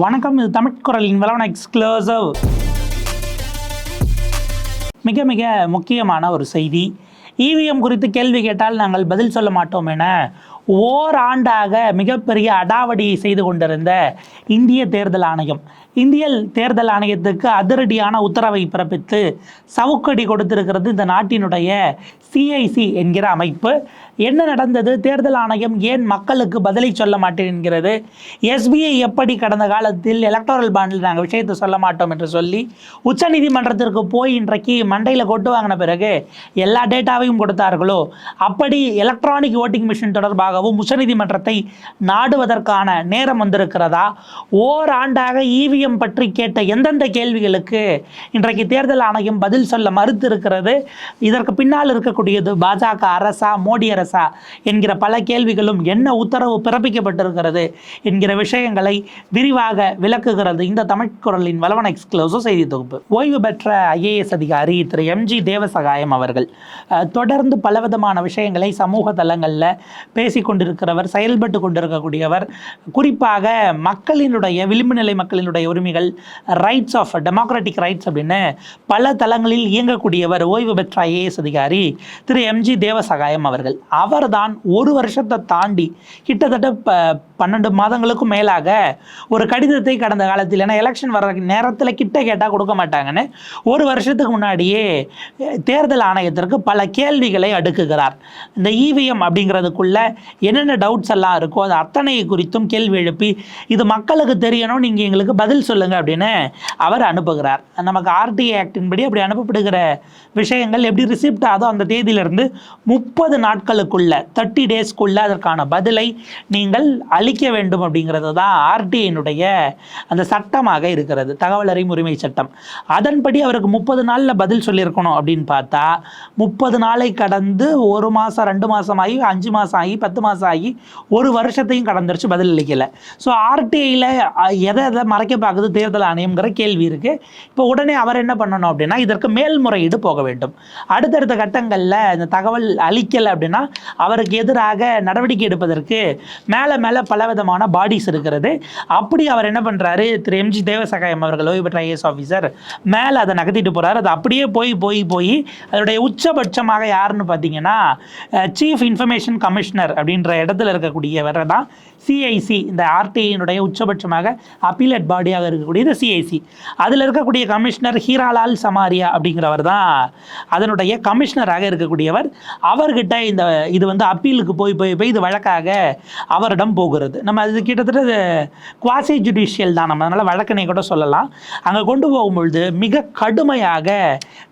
வணக்கம் இது தமிழ் குரலின் வளவன எக்ஸ்க்ளூசிவ் மிக மிக முக்கியமான ஒரு செய்தி. இவிஎம் குறித்து கேள்வி கேட்டால் நாங்கள் பதில் சொல்ல மாட்டோம் என ஓராண்டாக மிகப்பெரிய அடாவடியை செய்து கொண்டிருந்த இந்திய தேர்தல் ஆணையம். இந்திய தேர்தல் ஆணையத்துக்கு அதிரடியான உத்தரவை பிறப்பித்து சவுக்கடி கொடுத்திருக்கிறது இந்த நாட்டினுடைய சிஐசி என்கிற அமைப்பு. என்ன நடந்தது? தேர்தல் ஆணையம் ஏன் மக்களுக்கு பதிலை சொல்ல மாட்டேன் என்கிறது. எஸ்பிஐ எப்படி கடந்த காலத்தில் எலக்டோரல் பாண்டில் நாங்கள் விஷயத்தை சொல்ல மாட்டோம் என்று சொல்லி உச்சநீதிமன்றத்திற்கு போய் இன்றைக்கு மண்டையில் கொட்டு வாங்கின பிறகு எல்லா டேட்டாவையும் கொடுத்தார்களோ? அப்படி எலக்ட்ரானிக் ஓட்டிங் மிஷின் தொடர்பாக தொடர்பாகவும் உச்சநீதிமன்றத்தை நாடுவதற்கான நேரம் வந்திருக்கிறதா? ஓராண்டாக இவிஎம் பற்றி கேட்ட எந்தெந்த கேள்விகளுக்கு இன்றைக்கு தேர்தல் ஆணையம் பதில் சொல்ல மறுத்திருக்கிறது? இதற்கு பின்னால் இருக்கக்கூடியது பாஜக அரசா மோடி அரசா என்கிற பல கேள்விகளும் என்ன உத்தரவு பிறப்பிக்கப்பட்டிருக்கிறது என்கிற விஷயங்களை விரிவாக விளக்குகிறது இந்த தமிழ் குரலின் வளவன எக்ஸ்க்ளூசிவ் செய்தி தொகுப்பு. ஓய்வு பெற்ற ஐஏஎஸ் அதிகாரி திரு எம்ஜி தேவசகாயம் அவர்கள் தொடர்ந்து பலவிதமான விஷயங்களை சமூக தளங்களில் பேசி கொண்டிருக்கிறவர் செயல்பட்டு கொண்டிருக்கக்கூடியவர். குறிப்பாக மக்களினுடைய விளிம்பு நிலை மக்களினுடைய உரிமைகள் ரைட்ஸ் ஆஃப் டெமோக்ராட்டிக் ரைட்ஸ் அப்படின்னு பல தளங்களில் இயங்கக்கூடியவர் ஓய்வு பெற்ற ஐஏஎஸ் அதிகாரி திரு எம்ஜி தேவசகாயம் அவர்கள். அவர்தான் ஒரு வருஷத்தை தாண்டி கிட்டத்தட்ட ப பன்னெண்டு மாதங்களுக்கும் மேலாக ஒரு கடிதத்தை கடந்த காலத்தில் ஏன்னா எலெக்ஷன் வர நேரத்தில் கிட்ட கேட்டால் கொடுக்க மாட்டாங்கன்னு ஒரு வருஷத்துக்கு முன்னாடியே தேர்தல் ஆணையத்திற்கு பல கேள்விகளை அடுக்குகிறார். இந்த இவிஎம் அப்படிங்கிறதுக்குள்ள என்னென்ன டவுட்ஸ் எல்லாம் இருக்கோ அது அத்தனை குறித்தும் கேள்வி எழுப்பி இது மக்களுக்கு தெரியணும் நீங்கள் எங்களுக்கு பதில் சொல்லுங்கள் அப்படின்னு அவர் அனுப்புகிறார். நமக்கு ஆர்டிஐ ஆக்டின் படி அப்படி அனுப்பப்படுகிற விஷயங்கள் எப்படி ரிசிப்ட் ஆதோ அந்த தேதியிலிருந்து முப்பது நாட்களுக்குள்ள தேர்ட்டி டேஸ்க்குள்ள அதற்கான பதிலை நீங்கள் அளிக்க வேண்டும் அப்படிங்கிறது தான் ஆர்டிஐனுடைய அந்த சட்டமாக இருக்கிறது தகவல் உரிமை சட்டம். அதன்படி அவருக்கு முப்பது நாளில் பதில் சொல்லியிருக்கணும் அப்படின்னு பார்த்தா முப்பது நாளை கடந்து ஒரு மாதம் ரெண்டு மாதம் ஆகி அஞ்சு மாதம் ஆகி பத்து மாதம் ஆகி ஒரு வருஷத்தையும் கடந்துருச்சு பதில் அளிக்கல. ஸோ ஆர்டிஐயில் எதை எதை மறைக்க பார்க்குது தேர்தல் ஆணையம்ங்கிற கேள்வி இருக்குது இப்போ உடனே அவர் என்ன பண்ணணும் அப்படின்னா இதற்கு மேல்முறையீடு போக வேண்டும். அடுத்தடுத்த கட்டங்களில் இந்த தகவல் அளிக்கலை அப்படின்னா அவருக்கு எதிராக நடவடிக்கை எடுப்பதற்கு மேலே மேலே பலவிதமான பாடிஸ் இருக்கிறது. அப்படி அவர் என்ன பண்ணுறாரு திரு எம்ஜி தேவசகாயம் அவர்கள் ஓய்வு பெற்ற ஐஏஎஸ் ஆஃபீஸர் மேலே அதை நகர்த்திட்டு போகிறார் அது அப்படியே போய் போய் போய் அதனுடைய உச்சபட்சமாக யாருன்னு பார்த்தீங்கன்னா சீஃப் இன்ஃபர்மேஷன் கமிஷனர் அப்படின்ற இடத்துல இருக்கக்கூடியவர் தான் சிஐசி இந்த ஆர்டிஐனுடைய உச்சபட்சமாக அப்பீலட் பாடியாக இருக்கக்கூடியது சிஐசி அதில் இருக்கக்கூடிய கமிஷனர் ஹீராலால் சமாரியா அப்படிங்கிறவர் தான் அதனுடைய கமிஷனராக இருக்கக்கூடியவர். அவர்கிட்ட இந்த இது வந்து அப்பீலுக்கு போய் போய் போய் இது வழக்காக அவரிடம் போகிறது. நம்ம அது கிட்டத்தட்ட குவாசி ஜுடிஷியல் தான் நம்ம. அதனால் வழக்கினை கூட சொல்லலாம். அங்கே கொண்டு போகும்பொழுது மிக கடுமையாக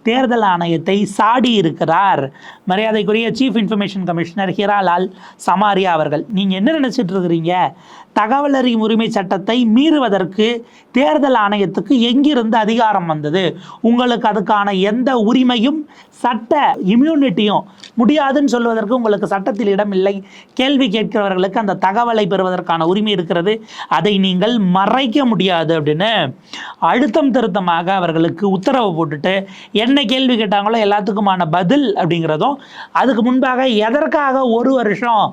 தேர்தல் ஆணையத்தை சாடி இருக்கிறார் மரியாதைக்குரிய chief information commissioner Hiralal Samariya அவர்கள். நீங்கள் என்ன நினச்சிட்டு இருக்கிறீங்க? தகவல் அறியும் உரிமை சட்டத்தை மீறுவதற்கு தேர்தல் ஆணையத்துக்கு எங்கிருந்து அதிகாரம் வந்தது? உங்களுக்கு அதுக்கான எந்த உரிமையும் சட்ட இம்யூனிட்டியும் முடியாதுன்னு சொல்வதற்கு உங்களுக்கு சட்டத்தில் இடம் இல்லை. கேள்வி கேட்கிறவர்களுக்கு அந்த தகவலை பெறுவதற்கான உரிமை இருக்கிறது. அதை நீங்கள் மறைக்க முடியாது அப்படின்னு அழுத்தம் திருத்தமாக அவர்களுக்கு உத்தரவு போட்டுட்டு என்ன கேள்வி கேட்டாங்களோ எல்லாத்துக்குமான பதில் அப்படிங்கிறதும் அதுக்கு முன்பாக எதற்காக ஒரு வருஷம்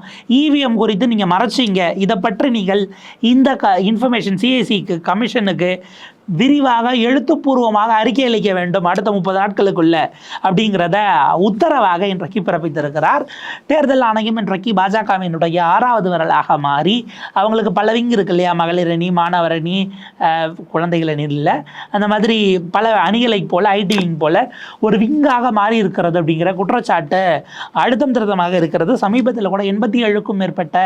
இவிஎம் குறித்து நீங்கள் மறைச்சிங்க? இதை பற்றி நீங்கள் இந்த க இன்ஃபர்மேஷன் சிஐசிக்கு கமிஷனுக்கு விரிவாக எழுத்துப்பூர்வமாக அறிக்கை அளிக்க வேண்டும் அடுத்த முப்பது நாட்களுக்குள்ள அப்படிங்கிறத உத்தரவாக இன்றைக்கு பிறப்பித்திருக்கிறார். தேர்தல் ஆணையம் இன்றைக்கு பாஜகவினுடைய ஆறாவது விரலாக மாறி அவங்களுக்கு பல விங் இருக்கு இல்லையா? மகளிர் அணி மாணவர் அணி குழந்தைகள் அணி இல்லை. அந்த மாதிரி பல அணிகளை போல ஐடி விங் போல ஒரு விங்காக மாறி இருக்கிறது அப்படிங்கிற குற்றச்சாட்டு அழுத்தம் திருத்தமாக இருக்கிறது. சமீபத்தில் கூட எண்பத்தி ஏழுக்கும் மேற்பட்ட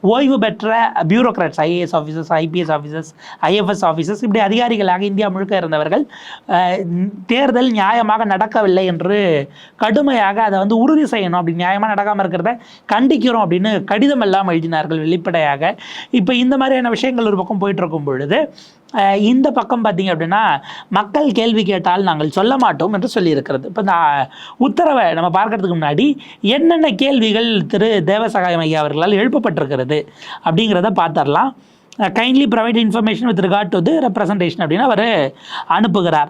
ஓய்வு பெற்ற bureaucrats IAS officers IPS officers IFS officers இப்படி அதிகாரி அதிகாரிகளாக இந்தியா முழுக்க இருந்தவர்கள் தேர்தல் நியாயமாக நடக்கவில்லை என்று கடுமையாக அதை வந்து உறுதி செய்யணும் அப்படி நியாயமாக நடக்காமல் இருக்கிறத கண்டிக்கிறோம் அப்படின்னு கடிதம் எல்லாம் எழுதினார்கள் வெளிப்படையாக. இப்போ இந்த மாதிரியான விஷயங்கள் ஒரு பக்கம் போயிட்டு பொழுது இந்த பக்கம் பார்த்தீங்க அப்படின்னா மக்கள் கேள்வி கேட்டால் நாங்கள் சொல்ல மாட்டோம் என்று சொல்லியிருக்கிறது. இப்போ இந்த உத்தரவை நம்ம பார்க்கறதுக்கு முன்னாடி என்னென்ன கேள்விகள் திரு தேவசகாயம் ஐயா அவர்களால் எழுப்பப்பட்டிருக்கிறது அப்படிங்கிறத பார்த்துடலாம். Kindly provide information with regard to representation அப்படின்னு அவர் அனுப்புகிறார்.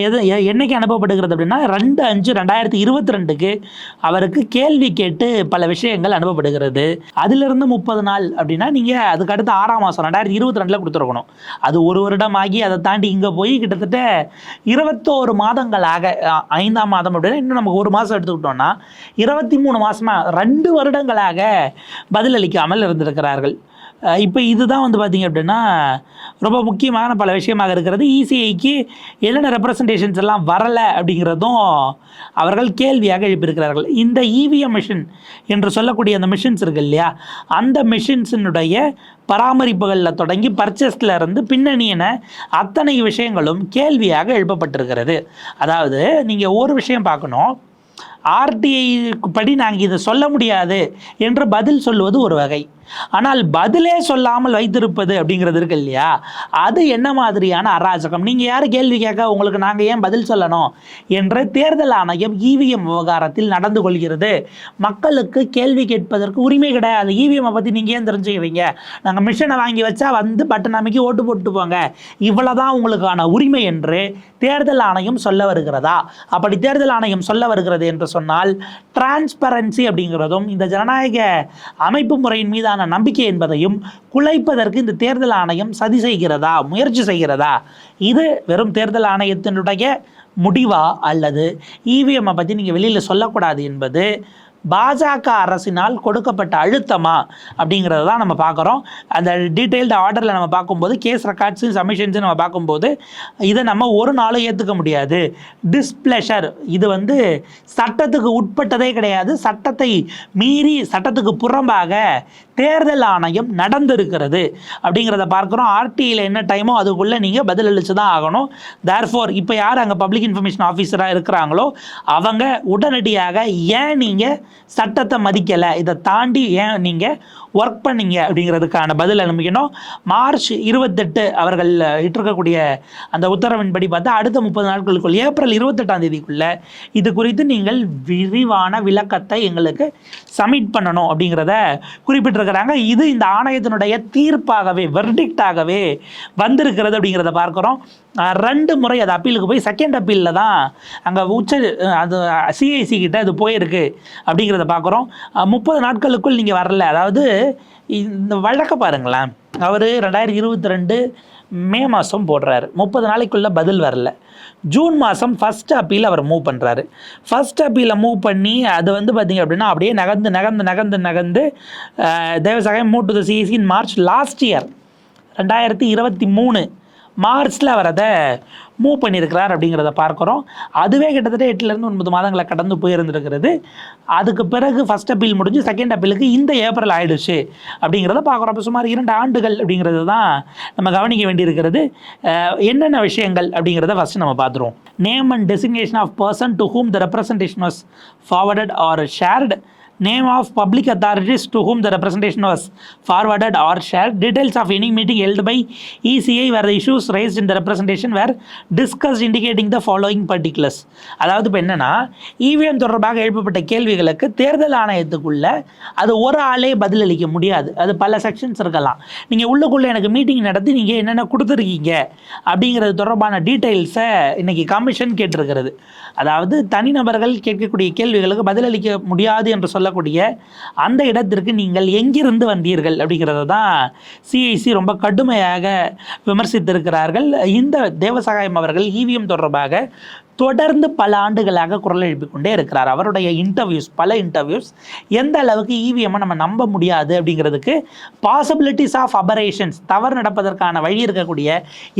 எது எ- என்னைக்கு அனுப்பப்படுகிறது அப்படின்னா ரெண்டு அஞ்சு ரெண்டாயிரத்தி இருபத்தி ரெண்டுக்கு அவருக்கு கேள்வி கேட்டு பல விஷயங்கள் அனுப்பப்படுகிறது. அதிலிருந்து முப்பது நாள் அப்படின்னா நீங்கள் அதுக்கு அடுத்து ஆறாம் மாதம் ரெண்டாயிரத்தி இருபத்தி ரெண்டில் கொடுத்துருக்கணும். அது ஒரு வருடம் ஆகி அதை தாண்டி இங்கே போய் கிட்டத்தட்ட இருபத்தோரு மாதங்களாக ஐந்தாம் மாதம் அப்படின்னா இன்னும் நமக்கு ஒரு மாதம் எடுத்துக்கிட்டோம்னா இருபத்தி மூணு மாதமாக ரெண்டு வருடங்களாக பதிலளிக்காமல் இருந்திருக்கிறார்கள். இப்போ இதுதான் வந்து பார்த்தீங்க அப்படின்னா ரொம்ப முக்கியமான பல விஷயமாக இருக்கிறது. இசிஐக்கு என்னென்ன ரெப்ரசன்டேஷன்ஸ் எல்லாம் வரலை அப்படிங்கிறதும் அவர்கள் கேள்வியாக எழுப்பியிருக்கிறார்கள். இந்த இவிஎம் மிஷின் என்று சொல்லக்கூடிய அந்த மிஷின்ஸ் இருக்குது இல்லையா அந்த மிஷின்ஸினுடைய பராமரிப்புகளில் தொடங்கி பர்ச்சேஸில் இருந்து பின்னணியின அத்தனை விஷயங்களும் கேள்வியாக எழுப்பப்பட்டிருக்கிறது. அதாவது நீங்கள் ஒரு விஷயம் பார்க்கணும். ஆர்டிஐ படி நாங்கள் இதை சொல்ல முடியாது என்று பதில் சொல்லுவது ஒரு வகை. ஆனால் பதிலே சொல்லாமல் வைத்திருப்பது அப்படிங்கிறது இருக்கு இல்லையா? அது என்ன மாதிரியான அராஜகம்? நீங்கள் யார் கேள்வி கேட்க? உங்களுக்கு நாங்கள் ஏன் பதில் சொல்லணும்? என்று தேர்தல் ஆணையம் இவிஎம் விவகாரத்தில் நடந்து கொள்கிறது. மக்களுக்கு கேள்வி கேட்பதற்கு உரிமை கிடையாது. இவிஎம்மை பற்றி நீங்கள் ஏன் தெரிஞ்சுக்கிறீங்க? நாங்கள் மிஷினை வாங்கி வச்சா வந்து பட்டன் அமைக்கி ஓட்டு போட்டு போங்க. இவ்வளோதான் உங்களுக்கான உரிமை என்று தேர்தல் ஆணையம் சொல்ல வருகிறதா? அப்படி தேர்தல் ஆணையம் சொல்ல வருகிறது என்று சொன்னால் டிரான்ஸ்பரன்சி அப்படிங்கிறதும் இந்த ஜனநாயக அமைப்பு முறையின் மீதான நம்பிக்கை என்பதையும் குலைப்பதற்கு இந்த தேர்தல் ஆணையம் சதி செய்கிறதா முயற்சி செய்கிறதா? இது வெறும் தேர்தல் ஆணையத்தினுடைய முடிவா அல்லது இவிஎம்மை பற்றி நீங்கள் வெளியில் சொல்லக்கூடாது என்பது பாஜக அரசினால் கொடுக்கப்பட்ட அழுத்தமா அப்படிங்கிறத தான் நம்ம பார்க்குறோம். அந்த டீட்டெயில்டு ஆர்டரில் நம்ம பார்க்கும்போது கேஸ் ரெக்கார்ட்ஸு சமிஷன்ஸு நம்ம பார்க்கும்போது இதை நம்ம ஒரு நாளும் ஏற்றுக்க முடியாது. டிஸ்பிளஷர் இது வந்து சட்டத்துக்கு உட்பட்டதே கிடையாது. சட்டத்தை மீறி சட்டத்துக்கு புறம்பாக தேர்தல் ஆணையம் நடந்திருக்கிறது. அப்படிங்கிறத பார்க்குறோம். ஆர்டியில் என்ன டைமோ அதுக்குள்ளே நீங்கள் பதில் அளித்து தான் ஆகணும். தேர்ஃபோர் இப்போ யார் அங்கே பப்ளிக் இன்ஃபர்மேஷன் ஆஃபீஸராக இருக்கிறாங்களோ அவங்க உடனடியாக ஏன் நீங்கள் சட்டத்தை மதிக்கலை? இதை தாண்டி ஏன் நீங்கள் ஒர்க் பண்ணீங்க? அப்படிங்கிறதுக்கான பதில் அனுப்பிக்கணும். மார்ச் இருபத்தெட்டு அவர்கள் இட்டிருக்கக்கூடிய அந்த உத்தரவின்படி பார்த்தா அடுத்த முப்பது நாட்களுக்குள் ஏப்ரல் இருபத்தெட்டாம் தேதிக்குள்ள இது குறித்து நீங்கள் விரிவான விளக்கத்தை எங்களுக்கு சப்மிட் பண்ணணும் அப்படிங்கிறத குறிப்பிட்டிருக்கிறாங்க இது இந்த ஆணையத்தினுடைய தீர்ப்பாகவே வெர்டிக்டாகவே வந்திருக்கிறது அப்படிங்கிறத பார்க்குறோம். ரெண்டு முறை அது அப்பீலுக்கு போய் செகண்ட் அப்பீலில் தான் அங்கே உச்ச அது சிஐசி கிட்ட அது போயிருக்கு அப்படிங்கிறத பார்க்குறோம். முப்பது நாட்களுக்குள் நீங்கள் வரல. அதாவது இந்த வழக்க பாருங்களேன். அவர் ரெண்டாயிரத்தி இருபத்தி ரெண்டு மே மாதம் போடுறாரு. முப்பது நாளைக்குள்ளே பதில் வரல. ஜூன் மாதம் ஃபஸ்ட் அப்பீல் அவர் மூவ் பண்ணுறாரு ஃபஸ்ட் அப்பீலை மூவ் பண்ணி அது வந்து பார்த்திங்க அப்படின்னா அப்படியே நகர்ந்து நகர்ந்து நகர்ந்து நகர்ந்து அஹ், Devasagayam move to the CSC in March last year ரெண்டாயிரத்தி இருபத்தி மூணு. மார்ச்சில் அவர் அதை மூவ் பண்ணியிருக்கிறார் அப்படிங்கிறத பார்க்குறோம். அதுவே கிட்டத்தட்ட எட்டுலேருந்து ஒன்பது மாதங்களை கடந்து போயிருந்துருக்கிறது. அதுக்கு பிறகு ஃபஸ்ட் அப்பீல் முடிஞ்சு செகண்ட் அப்பீலுக்கு இந்த ஏப்ரல் ஆயிடுச்சு அப்படிங்கிறத பார்க்குறோம். அப்போ சுமார் இரண்டு ஆண்டுகள் அப்படிங்கிறது தான் நம்ம கவனிக்க வேண்டியிருக்கிறது. என்னென்ன விஷயங்கள் அப்படிங்கிறத ஃபஸ்ட்டு நம்ம பார்த்துருவோம். Name and designation of person to whom the representation was forwarded or shared name of public authorities to whom the representation was forwarded or shared, details of any meeting held by ECI where the issues raised in the representation were discussed indicating the following particulars. அதாவது இப்போ என்னென்னா EVM தொடர்பாக எழுப்பப்பட்ட கேள்விகளுக்கு தேர்தல் ஆணையத்துக்குள்ள அது ஒரு ஆளே பதிலளிக்க முடியாது. அது பல செக்ஷன்ஸ் இருக்கலாம். நீங்கள் உள்ளுக்குள்ளே எனக்கு மீட்டிங் நடத்தி நீங்கள் என்னென்ன கொடுத்துருக்கீங்க அப்படிங்கிறது தொடர்பான டீட்டெயில்ஸை இன்றைக்கி கமிஷன் கேட்டிருக்கிறது. அதாவது தனிநபர்கள் கேட்கக்கூடிய கேள்விகளுக்கு பதிலளிக்க முடியாது என்று சொல்லக்கூடிய அந்த இடத்திற்கு நீங்கள் எங்கிருந்து வந்தீர்கள் அப்படிங்கிறத தான் சிஐசி ரொம்ப கடுமையாக விமர்சித்திருக்கிறார்கள். இந்த தேவசகாயம் அவர்கள் ஈவிஎம் தொடர்பாக தொடர்ந்து பல ஆண்டுகளாக குரல் எழுப்பிக் கொண்டே இருக்கிறார். அவருடைய இன்டர்வியூஸ் பல இன்டர்வியூஸ் எந்த அளவுக்கு இவிஎம்மை நம்ம நம்ப முடியாது அப்படிங்கிறதுக்கு பாசிபிலிட்டிஸ் ஆஃப் அபரேஷன்ஸ் தவறு நடப்பதற்கான வழி இருக்கக்கூடிய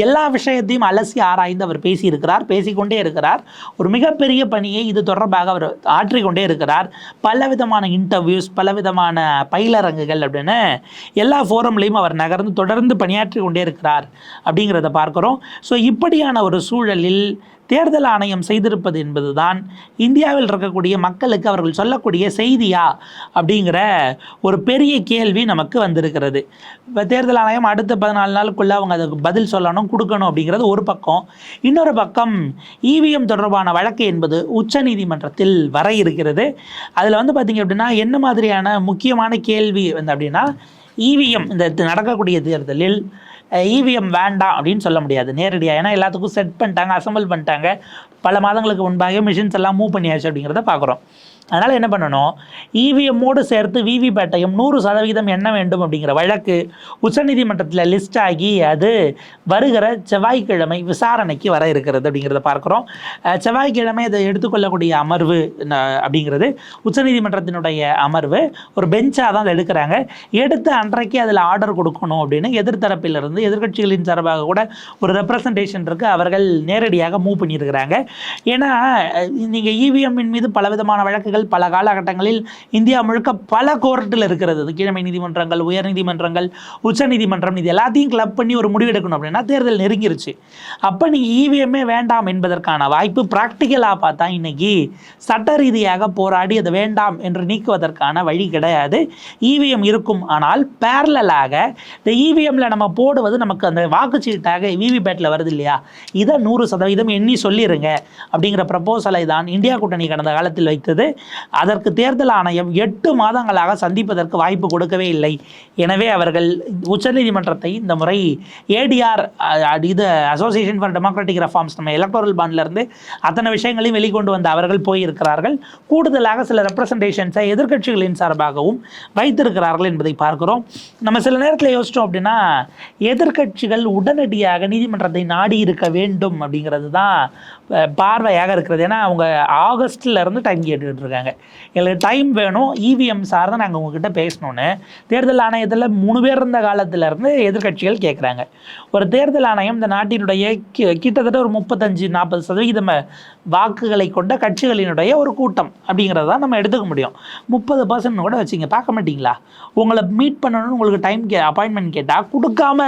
எல்லா விஷயத்தையும் அலசி ஆராய்ந்து அவர் பேசியிருக்கிறார் பேசிக்கொண்டே இருக்கிறார். ஒரு மிகப்பெரிய பணியை இது தொடர்பாக அவர் ஆற்றிக்கொண்டே இருக்கிறார். பலவிதமான இன்டர்வியூஸ் பலவிதமான பயிலரங்குகள் அப்படின்னு எல்லா ஃபோரம்லையும் அவர் நகர்ந்து தொடர்ந்து பணியாற்றி கொண்டே இருக்கிறார் அப்படிங்கிறத பார்க்குறோம். ஸோ இப்படியான ஒரு சூழலில் தேர்தல் ஆணையம் செய்திருப்பது என்பதுதான் இந்தியாவில் இருக்கக்கூடிய மக்களுக்கு அவர்கள் சொல்லக்கூடிய செய்தியா அப்படிங்கிற ஒரு பெரிய கேள்வி நமக்கு வந்திருக்கிறது. இப்போ தேர்தல் ஆணையம் அடுத்த பதினாலு நாளுக்குள்ளே அவங்க அதுக்கு பதில் சொல்லணும் கொடுக்கணும் அப்படிங்கிறது ஒரு பக்கம். இன்னொரு பக்கம் இவிஎம் தொடர்பான வழக்கு என்பது உச்சநீதிமன்றத்தில் வர இருக்கிறது. அதில் வந்து பார்த்திங்க அப்படின்னா என்ன மாதிரியான முக்கியமான கேள்வி வந்து அப்படின்னா இவிஎம் இந்த நடக்கக்கூடிய தேர்தலில் இவிஎம் வேண்டாம் அப்படின்னு சொல்ல முடியாது. நேரடியாக ஏன்னா எல்லாத்துக்கும் செட் பண்ணிட்டாங்க அசம்பிள் பண்ணிட்டாங்க. பல மாதங்களுக்கு முன்பாக மிஷின்ஸ் எல்லாம் மூவ் பண்ணியாச்சு அப்படிங்கிறத பார்க்குறோம் அதனால் என்ன பண்ணணும்? இவிஎம்மோடு சேர்த்து விவிபேட்டையும் நூறு சதவிகிதம் என்ன வேண்டும் அப்படிங்கிற வழக்கு உச்சநீதிமன்றத்தில் லிஸ்ட் ஆகி அது வருகிற செவ்வாய்க்கிழமை விசாரணைக்கு வர இருக்கிறது அப்படிங்கிறத பார்க்குறோம். செவ்வாய்க்கிழமை அதை எடுத்துக்கொள்ளக்கூடிய அமர்வு ந- அப்படிங்கிறது உச்சநீதிமன்றத்தினுடைய அமர்வு. ஒரு பெஞ்சாக தான் அதை எடுக்கிறாங்க. எடுத்து அன்றைக்கு அதில் ஆர்டர் கொடுக்கணும் அப்படின்னு எதிர்த்தரப்பிலிருந்து எதிர்க்கட்சிகளின் சார்பாக கூட ஒரு ரெப்ரசன்டேஷன் இருக்குது அவர்கள் நேரடியாக மூவ் பண்ணியிருக்கிறாங்க. ஏன்னா நீங்கள் இவிஎம்மின் மீது பலவிதமான வழக்குகள் பல காலகட்டங்களில் இந்தியா முழுக்க பல கோர்ட்டில் இருக்கிறது. கீழமை நீதிமன்றங்கள் உயர் நீதிமன்றங்கள் உச்ச நீதிமன்றம் இது எல்லாத்தையும் கிளப் பண்ணி ஒரு முடிவு எடுக்கணும் அப்படின்னா தேர்தல் நெருங்கிருச்சு. அப்போ நீங்கள் இவிஎம்மே வேண்டாம் என்பதற்கான வாய்ப்பு ப்ராக்டிக்கலாக பார்த்தா இன்னைக்கு சட்ட ரீதியாக போராடி அதை வேண்டாம் என்று நீக்குவதற்கான வழி கிடையாது. இவிஎம் இருக்கும். ஆனால் பேரலாக இந்த இவிஎம்ல நம்ம போடுவது நமக்கு அந்த வாக்குச்சீட்டாக விவிபேட்டில் வருது இல்லையா? இதை நூறு சதவீதம் எண்ணி சொல்லிடுங்க அப்படிங்கிற ப்ரப்போசலை தான் இந்தியா கூட்டணி கடந்த காலத்தில் வைத்தது. அதற்கு தேர்தல் ஆணையம் எட்டு மாதங்களாக சந்திப்பதற்கு வாய்ப்பு கொடுக்கவே இல்லை. எனவே அவர்கள் உச்சநீதிமன்றத்தை இந்த முறை ஏடிஆர் இது அசோசியேஷன் ஃபார் டெமோக்ராட்டிக் ரெஃபார்ம்ஸ் நம்ம எலக்டோரல் பாண்ட்லேருந்து அத்தனை விஷயங்களையும் வெளிக்கொண்டு வந்த அவர்கள் போயிருக்கிறார்கள். கூடுதலாக சில ரெப்ரசன்டேஷன்ஸை எதிர்க்கட்சிகளின் சார்பாகவும் வைத்திருக்கிறார்கள் என்பதை பார்க்கிறோம். நம்ம சில நேரத்தில் யோசித்தோம் அப்படின்னா எதிர்க்கட்சிகள் உடனடியாக நீதிமன்றத்தை நாடி இருக்க வேண்டும் அப்படிங்கிறது தான் பார்வையாக இருக்கிறது. ஏன்னா அவங்க ஆகஸ்ட்லேருந்து டைம் கேட்டுக்கிட்டு இருக்காங்க எங்களுக்கு டைம் வேணும். E இவிஎம் சார்ந்து நாங்கள் உங்ககிட்ட பேசணும்னு. தேர்தல் ஆணையத்தில் மூணு பேர் இருந்த காலத்திலேருந்து எதிர்கட்சிகள் கேட்குறாங்க ஒரு தேர்தல் ஆணையம் இந்த நாட்டினுடைய கிட்டத்தட்ட ஒரு முப்பத்தஞ்சு நாற்பது சதவிகிதம் வாக்குகளை கொண்ட கட்சிகளினுடைய ஒரு கூட்டம் அப்படிங்கிறத தான் நம்ம எடுத்துக்க முடியும். முப்பது பர்சன்ட் கூட வச்சுங்க. பார்க்க மாட்டிங்களா? உங்களை மீட் பண்ணணும்னு உங்களுக்கு டைம் கே அப்பாயின்மெண்ட் கேட்டால் கொடுக்காம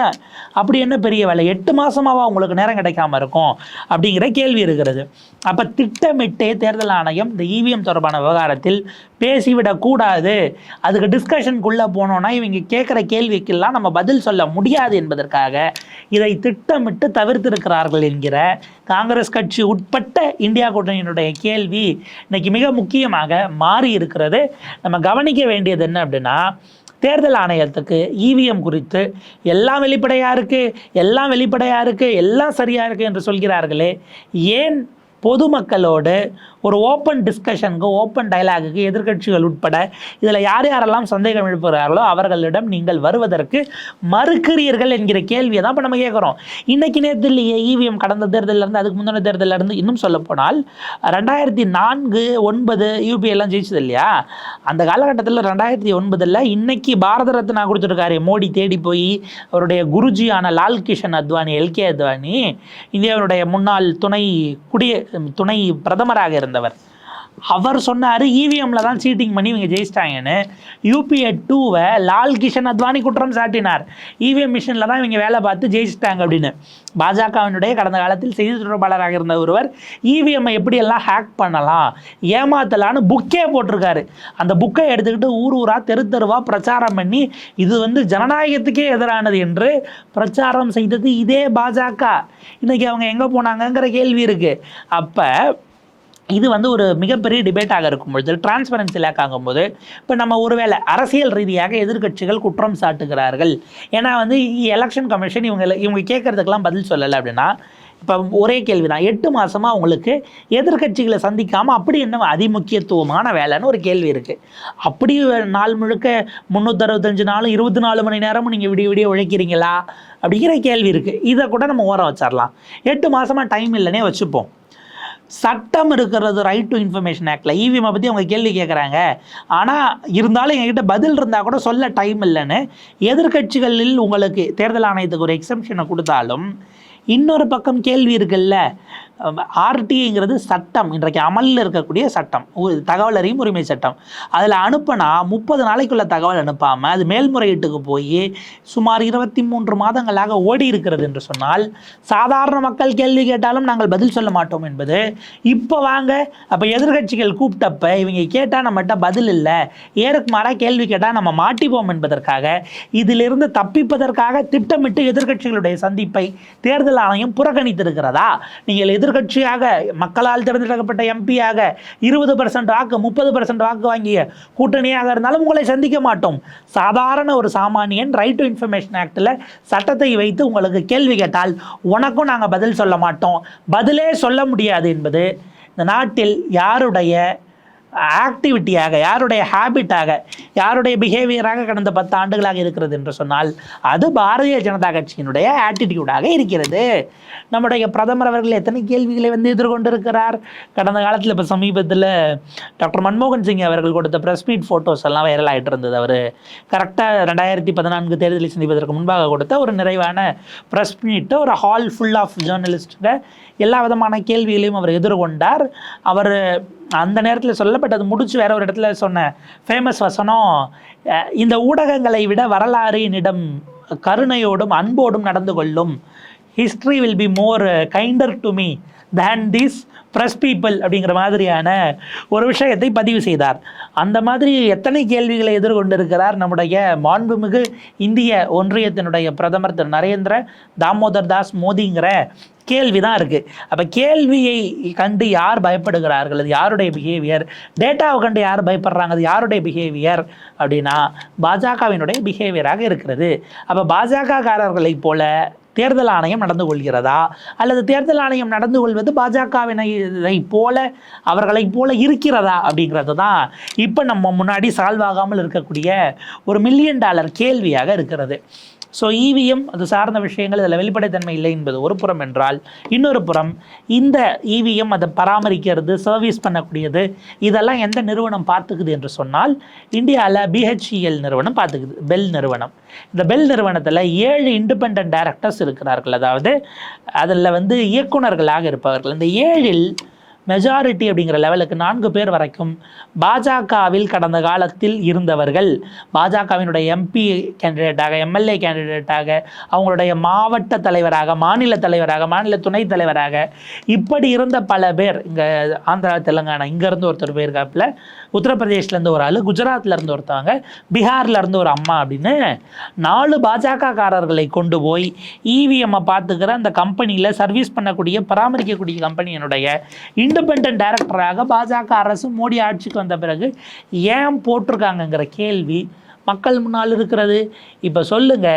அப்படி என்ன பெரிய வேலை? எட்டு மாசமாவா உங்களுக்கு நேரம் கிடைக்காம இருக்கும் அப்படிங்கிற கேள்வி இருக்கிறது. அப்போ திட்டமிட்டே தேர்தல் ஆணையம் இந்த இவிஎம் தொடர்பான விவகாரத்தில் பேசிவிடக்கூடாது. அதுக்கு டிஸ்கஷனுக்குள்ளே போனோன்னா இவங்க கேட்குற கேள்விக்கெல்லாம் நம்ம பதில் சொல்ல முடியாது என்பதற்காக இதை திட்டமிட்டு தவிர்த்திருக்கிறார்கள் என்கிற காங்கிரஸ் கட்சி உட்பட்ட இந்தியா கூட்டணியினுடைய கேள்வி இன்னைக்கு மிக முக்கியமாக மாறி இருக்கிறது நம்ம கவனிக்க வேண்டியது என்ன அப்படின்னா தேர்தல் ஆணையத்துக்கு இவிஎம் குறித்து எல்லாம் வெளிப்படையாக இருக்குது எல்லாம் வெளிப்படையாக இருக்குது எல்லாம் சரியாக இருக்குது என்று சொல்கிறார்களே. ஏன் பொதுமக்களோடு ஒரு ஓப்பன் டிஸ்கஷனுக்கு ஓப்பன் டைலாகுக்கு எதிர்க்கட்சிகள் உட்பட இதில் யார் யாரெல்லாம் சந்தேகம் எழுப்புகிறார்களோ அவர்களிடம் நீங்கள் வருவதற்கு மறுக்கிறீர்கள் என்கிற கேள்வியை தான் இப்போ நம்ம கேட்குறோம். இன்றைக்கு நேரத்தில் இல்லையே இவிஎம் கடந்த தேர்தலில் இருந்து அதுக்கு முந்தின தேர்தலில் இருந்து இன்னும் சொல்லப்போனால் ரெண்டாயிரத்தி நான்கு ஒன்பது யூபி எல்லாம் ஜெயிச்சது இல்லையா? அந்த காலகட்டத்தில் ரெண்டாயிரத்தி ஒன்பதில் இன்னைக்கு பாரத ரத்னா கொடுத்துருக்காரு. மோடி தேடி போய் அவருடைய குருஜியான லால் கிஷன் அத்வானி எல்கே அத்வானி இந்தியாவுடைய முன்னாள் துணை குடிய துணை பிரதமராக இருந்தவர். அவர் சொன்னார் இவிஎம்ல தான் சீட்டிங் பண்ணி இவங்க ஜெயிச்சிட்டாங்கன்னு. யூபிஏ டூவை லால் கிஷன் அத்வானி குற்றம் சாட்டினார். இவிஎம் மிஷினில் தான் இவங்க வேலை பார்த்து ஜெயிச்சிட்டாங்க அப்படின்னு. பாஜகவினுடைய கடந்த காலத்தில் செய்தி தொடர்பாளராக இருந்த ஒருவர் இவிஎம்மை எப்படியெல்லாம் ஹேக் பண்ணலாம் ஏமாத்தலான்னு புக்கே போட்டிருக்காரு. அந்த புக்கை எடுத்துக்கிட்டு ஊர் ஊராக தெரு தெருவாக பிரச்சாரம் பண்ணி இது வந்து ஜனநாயகத்துக்கே எதிரானது என்று பிரச்சாரம் செய்தது இதே பாஜக. இன்றைக்கி அவங்க எங்கே போனாங்கங்கிற கேள்வி இருக்குது அப்போ இது வந்து ஒரு மிகப்பெரிய டிபேட்டாக இருக்கும் பொழுது டிரான்ஸ்பரன்சி லேக் ஆகும்போது இப்போ நம்ம ஒருவேளை அரசியல் ரீதியாக எதிர்க்கட்சிகள் குற்றம் சாட்டுகிறார்கள். ஏன்னா வந்து எலெக்ஷன் கமிஷன் இவங்க இவங்க கேட்கறதுக்கெல்லாம் பதில் சொல்லலை அப்படின்னா இப்போ ஒரே கேள்வி தான் எட்டு மாதமாக அவங்களுக்கு எதிர்க்கட்சிகளை சந்திக்காமல் அப்படி என்ன அதிமுக்கியத்துவமான வேலைன்னு ஒரு கேள்வி இருக்குது அப்படி நாள் முழுக்க முந்நூற்றறுபத்தஞ்சு நாளும் இருபத்தி நாலு மணி நேரமும் நீங்கள் விடிய விடிய உழைக்கிறீங்களா? அப்படிங்கிற கேள்வி இருக்குது இதை கூட நம்ம ஓரம் வச்சிடலாம் எட்டு மாதமாக டைம் இல்லைன்னே வச்சுப்போம். சட்டம் இருக்கிறது ரைட் டு இன்ஃபர்மேஷன் ஆக்டில் இவிஎம்மை பற்றி அவங்க கேள்வி கேட்குறாங்க ஆனால் இருந்தாலும் எங்ககிட்ட பதில் இருந்தால் கூட சொல்ல டைம் இல்லைன்னு எதிர்க்கட்சிகளில் உங்களுக்கு தேர்தல் ஆணையத்துக்கு ஒரு எக்ஸம்ஷனை கொடுத்தாலும் இன்னொரு பக்கம் கேள்வி இருக்குல்ல ஆர்டிஐங்கிறது சட்டம். இன்றைக்கு அமலில் இருக்கக்கூடிய சட்டம். உ- தகவல் அறியும் உரிமை சட்டம். அதில் அனுப்பினா முப்பது நாளைக்குள்ள தகவல் அனுப்பாமல் அது மேல்முறையீட்டுக்கு போய் சுமார் இருபத்தி மூன்று மாதங்களாக ஓடி இருக்கிறது என்று சொன்னால் சாதாரண மக்கள் கேள்வி கேட்டாலும் நாங்கள் பதில் சொல்ல மாட்டோம் என்பது இப்போ வாங்க அப்போ எதிர்க்கட்சிகள் கூப்பிட்டப்ப இவங்க கேட்டால் நம்மகிட்ட பதில் இல்லை. ஏருக்கு மாறாக கேள்வி கேட்டால் நம்ம மாட்டிப்போம் என்பதற்காக இதிலிருந்து தப்பிப்பதற்காக திட்டமிட்டு எதிர்க்கட்சிகளுடைய சந்திப்பை தேர்தல் ஆணையம் புறக்கணித்திருக்கிறதா? நீங்கள் எதிர் எதிர்க்கட்சியாக மக்களால் தேர்ந்தெடுக்கப்பட்ட எம்பியாக இருபது பர்சன்ட் வாக்கு முப்பது பர்சன்ட் வாக்கு வாங்கிய கூட்டணியாக இருந்தாலும் உங்களை சந்திக்க மாட்டோம். சாதாரண ஒரு சாமானியன் ரைட் டு இன்ஃபர்மேஷன் ஆக்டில் சட்டத்தை வைத்து உங்களுக்கு கேள்வி கேட்டால் உனக்கும் நாங்கள் பதில் சொல்ல மாட்டோம். பதிலே சொல்ல முடியாது என்பது இந்த நாட்டில் யாருடைய ஆக்டிவிட்டியாக யாருடைய ஹேபிட்டாக யாருடைய பிஹேவியராக கடந்த பத்து ஆண்டுகளாக இருக்கிறது என்று சொன்னால் அது பாரதிய ஜனதா கட்சியினுடைய ஆட்டிடியூடாக இருக்கிறது. நம்முடைய பிரதமர் அவர்கள் எத்தனை கேள்விகளை வந்து எதிர்கொண்டிருக்கிறார்? கடந்த காலத்தில் இப்போ சமீபத்தில் டாக்டர் மன்மோகன் சிங் அவர்கள் கொடுத்த ப்ரெஸ் மீட் ஃபோட்டோஸ் எல்லாம் வைரல் ஆகிட்டு இருந்தது அவர். கரெக்டாக ரெண்டாயிரத்தி பதினான்கு தேர்தலை சந்திப்பதற்கு முன்பாக கொடுத்த ஒரு நிறைவான ப்ரெஸ் மீட்டு ஒரு ஹால் ஃபுல் ஆஃப் ஜேர்னலிஸ்ட்டுங்க எல்லா விதமான கேள்விகளையும் அவர் எதிர்கொண்டார். அவர் அந்த நேரத்தில் சொல்லப்பட்டது முடிச்சு வேற ஒரு இடத்துல சொன்ன ஃபேமஸ் வசனம் இந்த ஊடகங்களை விட வரலாறு என்னிடம் கருணையோடும் அன்போடும் நடந்து கொள்ளும். History will be more kinder to me than this press people அப்படிங்கிற மாதிரியான ஒரு விஷயத்தை பதிவு செய்தார். அந்த மாதிரி எத்தனை கேள்விகளை எதிர்கொண்டிருக்கிறார் நம்முடைய மாண்புமிகு இந்திய ஒன்றியத்தினுடைய பிரதமர் திரு நரேந்திர தாமோதர் தாஸ் மோடிங்கிற கேள்வி தான் இருக்குது அப்போ கேள்வியை கண்டு யார் பயப்படுகிறார்கள்? அது யாருடைய பிஹேவியர் டேட்டாவை கண்டு யார் பயப்படுறாங்க? அது யாருடைய பிஹேவியர் அப்படின்னா பாஜகவினுடைய பிஹேவியராக இருக்கிறது. அப்போ பாஜகக்காரர்களைப் போல தேர்தல் ஆணையம் நடந்து கொள்கிறதா? அல்லது தேர்தல் ஆணையம் நடந்து கொள்வது பாஜகவினை போல அவர்களைப் போல இருக்கிறதா அப்படிங்கிறது தான் இப்போ நம்ம முன்னாடி சால்வ் ஆகாமல் இருக்கக்கூடிய ஒரு மில்லியன் டாலர் கேள்வியாக இருக்கிறது. ஸோ இவிஎம் அது சார்ந்த விஷயங்கள் இதில் வெளிப்படைத்தன்மை இல்லை என்பது ஒரு புறம் என்றால் இன்னொரு புறம் இந்த இவிஎம் அதை பராமரிக்கிறது சர்வீஸ் பண்ணக்கூடியது இதெல்லாம் எந்த நிறுவனம் பார்த்துக்குது என்று சொன்னால் இந்தியாவில் பிஹெச்இஎல் நிறுவனம் பார்த்துக்குது பெல் நிறுவனம். இந்த பெல் நிறுவனத்தில் ஏழு இண்டிபெண்ட் டைரக்டர்ஸ் இருக்கிறார்கள். அதாவது அதில் வந்து இயக்குனர்களாக இருப்பவர்கள். இந்த ஏழில் மெஜாரிட்டி அப்படிங்கிற லெவலுக்கு நான்கு பேர் வரைக்கும் பாஜகவில் கடந்த காலத்தில் இருந்தவர்கள் பாஜகவினுடைய எம்பி கேண்டிடேட்டாக எம்எல்ஏ கேண்டிடேட்டாக அவங்களுடைய மாவட்ட தலைவராக மாநில தலைவராக மாநில துணைத் தலைவராக இப்படி இருந்த பல பேர் இங்கே ஆந்திரா தெலுங்கானா இங்கேருந்து ஒருத்தர் போயிருக்காப்புல உத்தரப்பிரதேஷ்லேருந்து ஒரு ஆள் குஜராத்லேருந்து ஒருத்தவங்க பீகார்லேருந்து ஒரு அம்மா அப்படின்னு நாலு பாஜகக்காரர்களை கொண்டு போய் இவிஎம்மை பார்த்துக்கிற அந்த கம்பெனியில் சர்வீஸ் பண்ணக்கூடிய பராமரிக்கக்கூடிய கம்பெனியினுடைய இண்டிபெண்ட் டைரக்டராக பாஜக அரசு மோடி ஆட்சிக்கு வந்த பிறகு ஏன் போட்டிருக்காங்கங்கிற கேள்வி மக்கள் முன்னால் இருக்கிறது. இப்போ சொல்லுங்க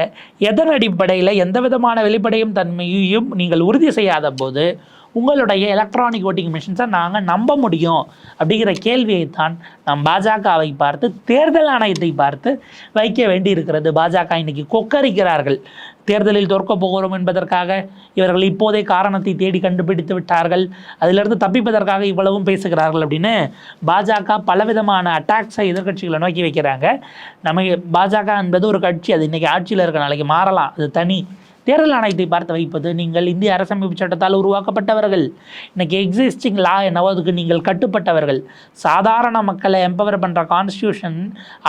எதன் அடிப்படையில் எந்த விதமான வெளிப்படையும் தன்மையையும் நீங்கள் உறுதி செய்யாத போது உங்களுடைய எலக்ட்ரானிக் ஓட்டிங் மிஷின்ஸை நாங்கள் நம்ப முடியும். அப்படிங்கிற கேள்வியைத்தான் நாம் பாஜகவை பார்த்து தேர்தல் ஆணையத்தை பார்த்து வைக்க வேண்டி இருக்கிறது பாஜக இன்னைக்கு கொக்கரிக்கிறார்கள். தேர்தலில் தோற்க போகிறோம் என்பதற்காக இவர்கள் இப்போதே காரணத்தை தேடி கண்டுபிடித்து விட்டார்கள். அதிலிருந்து தப்பிப்பதற்காக இவ்வளவும் பேசுகிறார்கள் அப்படின்னு பாஜக பலவிதமான அட்டாக்ஸை எதிர்க்கட்சிகளை நோக்கி வைக்கிறாங்க. நம்ம பாஜக என்பது ஒரு கட்சி. அது இன்னைக்கு ஆட்சியில் இருக்க நாளைக்கு மாறலாம். அது தனி தேர்தல் ஆணையத்தை பார்த்து வைப்பது நீங்கள் இந்திய அரசமைப்பு சட்டத்தால் உருவாக்கப்பட்டவர்கள். இன்றைக்கி எக்ஸிஸ்டிங் லா என்னவோ அதுக்கு நீங்கள் கட்டுப்பட்டவர்கள். சாதாரண மக்களை எம்பவர் பண்ணுற கான்ஸ்டியூஷன்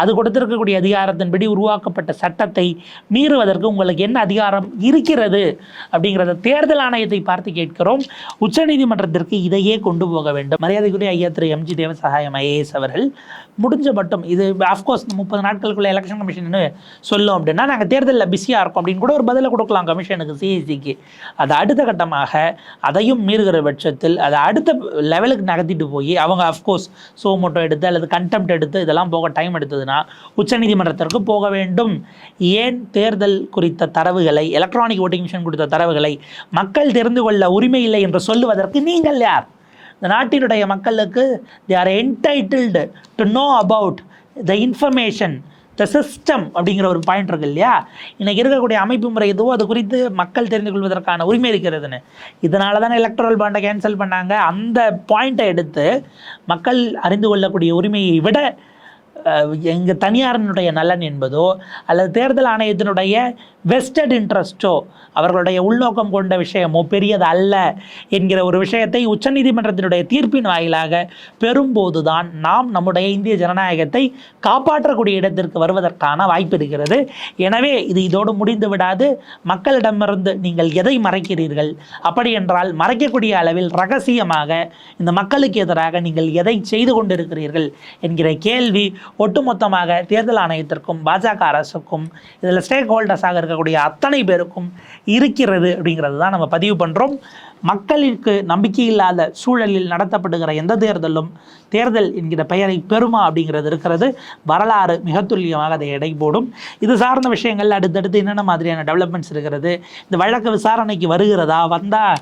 அது கொடுத்திருக்கக்கூடிய அதிகாரத்தின்படி உருவாக்கப்பட்ட சட்டத்தை மீறுவதற்கு உங்களுக்கு என்ன அதிகாரம் இருக்கிறது அப்படிங்கிறத தேர்தல் ஆணையத்தை பார்த்து கேட்கிறோம். உச்சநீதிமன்றத்திற்கு இதையே கொண்டு போக வேண்டும். மரியாதைக்குரிய ஐயா திரு எம்ஜி தேவசகாயம் ஐஏஎஸ் அவர்கள் முடிஞ்ச மட்டும் இது ஆஃப்கோர்ஸ் முப்பது நாட்களுக்குள்ள எலெக்ஷன் கமிஷன் சொல்லும் அப்படின்னா நாங்கள் தேர்தலில் பிஸியாக இருக்கோம் அப்படின்னு கூட ஒரு பதிலை கொடுக்கலாம் கமிஷனுக்கு சிஇசிக்கு அது அடுத்த கட்டமாக அதையும் மீறுகிற பட்சத்தில் அதை அடுத்த லெவலுக்கு நகர்த்திட்டு போய் அவங்க அஃப்கோர்ஸ் சோ மோட்டோ எடுத்து அல்லது கண்டெம்ட் எடுத்து இதெல்லாம் போக டைம் எடுத்ததுன்னா உச்சநீதிமன்றத்திற்கு போக வேண்டும். ஏன் தேர்தல் குறித்த தரவுகளை எலக்ட்ரானிக் ஓட்டிங் மிஷின் கொடுத்த தரவுகளை மக்கள் தெரிந்து கொள்ள உரிமை இல்லை என்று சொல்லுவதற்கு நீங்கள் யார்? இந்த நாட்டினுடைய மக்களுக்கு they are entitled to know about the information the system அப்படிங்கிற ஒரு பாயிண்ட் இருக்கு இல்லையா? இன்றைக்கி இருக்கக்கூடிய அமைப்பு முறை எதுவோ அது குறித்து மக்கள் தெரிந்து கொள்வதற்கான உரிமை இருக்கிறதுன்னு. இதனால தானே எலக்ட்ரல் பாண்டை கேன்சல் பண்ணாங்க. அந்த பாயிண்ட்டை எடுத்து மக்கள் அறிந்து கொள்ளக்கூடிய உரிமையை விட எங்கள் தனியாரினுடைய நலன் என்பதோ அல்லது தேர்தல் ஆணையத்தினுடைய வெஸ்டட் இன்ட்ரெஸ்ட்டோ அவர்களுடைய உள்நோக்கம் கொண்ட விஷயமோ பெரியது அல்ல என்கிற ஒரு விஷயத்தை உச்சநீதிமன்றத்தினுடைய தீர்ப்பின் வாயிலாக பெறும்போது தான் நாம் நம்முடைய இந்திய ஜனநாயகத்தை காப்பாற்றக்கூடிய இடத்திற்கு வருவதற்கான வாய்ப்பு இருக்கிறது. எனவே இது இதோடு முடிந்து விடாது. மக்களிடமிருந்து நீங்கள் எதை மறைக்கிறீர்கள்? அப்படி என்றால் மறைக்கக்கூடிய அளவில் ரகசியமாக இந்த மக்களுக்கு எதிராக நீங்கள் எதை செய்து கொண்டிருக்கிறீர்கள்? என்கிற கேள்வி ஒட்டுமொத்தமாக தேர்தல் ஆணையத்திற்கும் பாஜக அரசுக்கும் இதில் ஸ்டேக் ஹோல்டர்ஸாக இருக்கக்கூடிய அத்தனை பேருக்கும் இருக்கிறது அப்படிங்கிறது தான் நம்ம பதிவு பண்ணுறோம் மக்களுக்கு நம்பிக்கை இல்லாத சூழலில் நடத்தப்படுகிற எந்த தேர்தலும் தேர்தல் என்கிற பெயரை பெறுமா அப்படிங்கிறது இருக்கிறது. வரலாறு மிக துல்லியமாக அதை எடை போடும். இது சார்ந்த விஷயங்கள் அடுத்தடுத்து என்னென்ன மாதிரியான டெவலப்மெண்ட்ஸ் இருக்கிறது? இந்த வழக்கு விசாரணைக்கு வருகிறதா? வந்தால்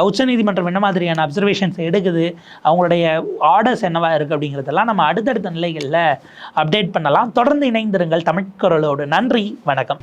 உச்சநீதிமன்றம் என்ன மாதிரியான அப்சர்வேஷன்ஸ் எடுக்குது? அவங்களுடைய ஆர்டர்ஸ் என்னவா இருக்குது அப்படிங்கிறதெல்லாம் நம்ம அடுத்தடுத்த நிலைகளில் அப்டேட் பண்ணலாம். தொடர்ந்து இணைந்திருங்கள் தமிழ் குரலோடு. நன்றி வணக்கம்.